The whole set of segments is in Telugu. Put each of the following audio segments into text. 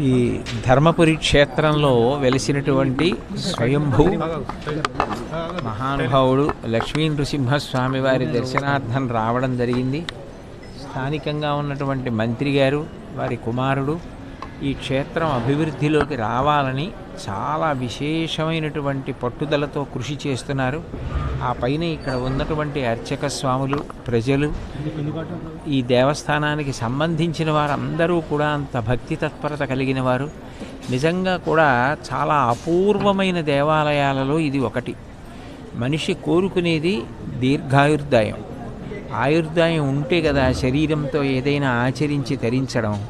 ఈ ధర్మపురి క్షేత్రంలో వెలిసినటువంటి స్వయంభూ మహానుభావుడు లక్ష్మీ నృసింహస్వామి వారి దర్శనార్థం రావడం జరిగింది. స్థానికంగా ఉన్నటువంటి మంత్రి గారు వారి కుమారుడు ఈ క్షేత్రం అభివృద్ధిలోకి రావాలని చాలా విశేషమైనటువంటి పట్టుదలతో కృషి చేస్తున్నారు. ఆ పైన ఇక్కడ ఉన్నటువంటి అర్చక స్వాములు ప్రజలు ఈ దేవస్థానానికి సంబంధించిన వారందరూ కూడా అంత భక్తి తత్పరత కలిగిన వారు. నిజంగా కూడా చాలా అపూర్వమైన దేవాలయాలలో ఇది ఒకటి. మనిషి కోరుకునేది దీర్ఘాయుర్దాయం. ఆయుర్దాయం ఉంటే కదా శరీరంతో ఏదైనా ఆచరించి తరించడం.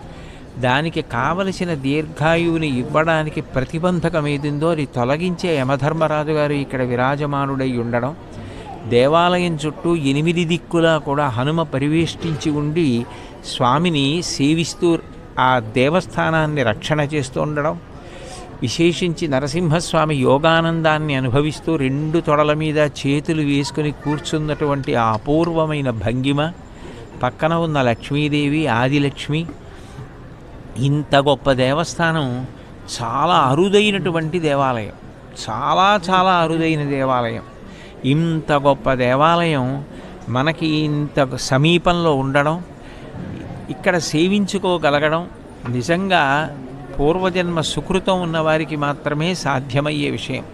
దానికి కావలసిన దీర్ఘాయువుని ఇవ్వడానికి ప్రతిబంధకం ఏదిందో అది తొలగించే యమధర్మరాజు గారు ఇక్కడ విరాజమానుడై ఉండడం దేవాలయం చుట్టూ ఎనిమిది దిక్కులా కూడా హనుమ పరివేష్టించి ఉండి స్వామిని సేవిస్తూ ఆ దేవస్థానాన్ని రక్షణ చేస్తూ ఉండడం విశేషించి నరసింహస్వామి యోగానందాన్ని అనుభవిస్తూ రెండు తొడల మీద చేతులు వేసుకుని కూర్చున్నటువంటి ఆ అపూర్వమైన భంగిమ పక్కన ఉన్న లక్ష్మీదేవి ఆదిలక్ష్మి ఇంత గొప్ప దేవస్థానం చాలా అరుదైనటువంటి దేవాలయం చాలా చాలా అరుదైన దేవాలయం. ఇంత గొప్ప దేవాలయం మనకి ఇంత సమీపంలో ఉండడం ఇక్కడ సేవించుకోగలగడం నిజంగా పూర్వజన్మ సుకృతం ఉన్నవారికి మాత్రమే సాధ్యమయ్యే విషయం.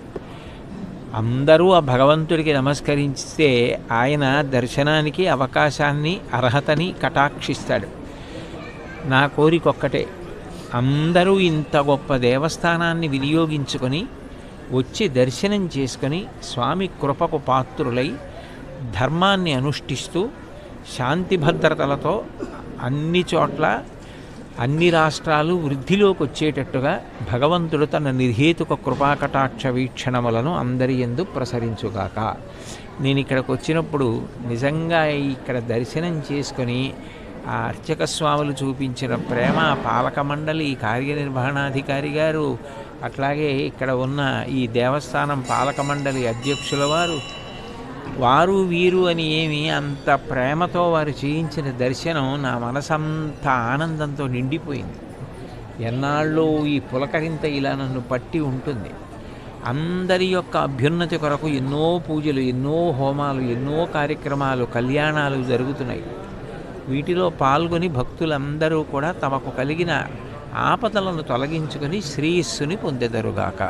అందరూ ఆ భగవంతుడికి నమస్కరిస్తే ఆయన దర్శనానికి అవకాశాన్ని అర్హతని కటాక్షిస్తాడు. నా కోరిక ఒక్కటే అందరూ ఇంత గొప్ప దేవస్థానాన్ని వినియోగించుకొని వచ్చి దర్శనం చేసుకొని స్వామి కృపకు పాత్రులై ధర్మాన్ని అనుష్ఠిస్తూ శాంతి భద్రతలతో అన్ని చోట్ల అన్ని రాష్ట్రాలు వృద్ధిలోకి వచ్చేటట్టుగా భగవంతుడు తన నిర్హేతుక కృపాకటాక్ష వీక్షణములను అందరి ఎందు ప్రసరించుగాక. నేను ఇక్కడికి వచ్చినప్పుడు నిజంగా ఇక్కడ దర్శనం చేసుకొని ఆ అర్చక స్వాములు చూపించిన ప్రేమ పాలక మండలి కార్యనిర్వహణాధికారి గారు అట్లాగే ఇక్కడ ఉన్న ఈ దేవస్థానం పాలక మండలి అధ్యక్షుల వారు వారు వీరు అని ఏమి అంత ప్రేమతో వారు చేయించిన దర్శనం నా మనసంతా ఆనందంతో నిండిపోయింది. ఎన్నాళ్ళు ఈ పులకరింత ఇలా నన్ను పట్టి ఉంటుంది. అందరి యొక్క అభ్యున్నతి కొరకు ఎన్నో పూజలు ఎన్నో హోమాలు ఎన్నో కార్యక్రమాలు కళ్యాణాలు జరుగుతున్నాయి. వీటిలో పాల్గొని భక్తులందరూ కూడా తమకు కలిగిన ఆపదలను తొలగించుకొని శ్రీస్సుని పొందెదరుగాక.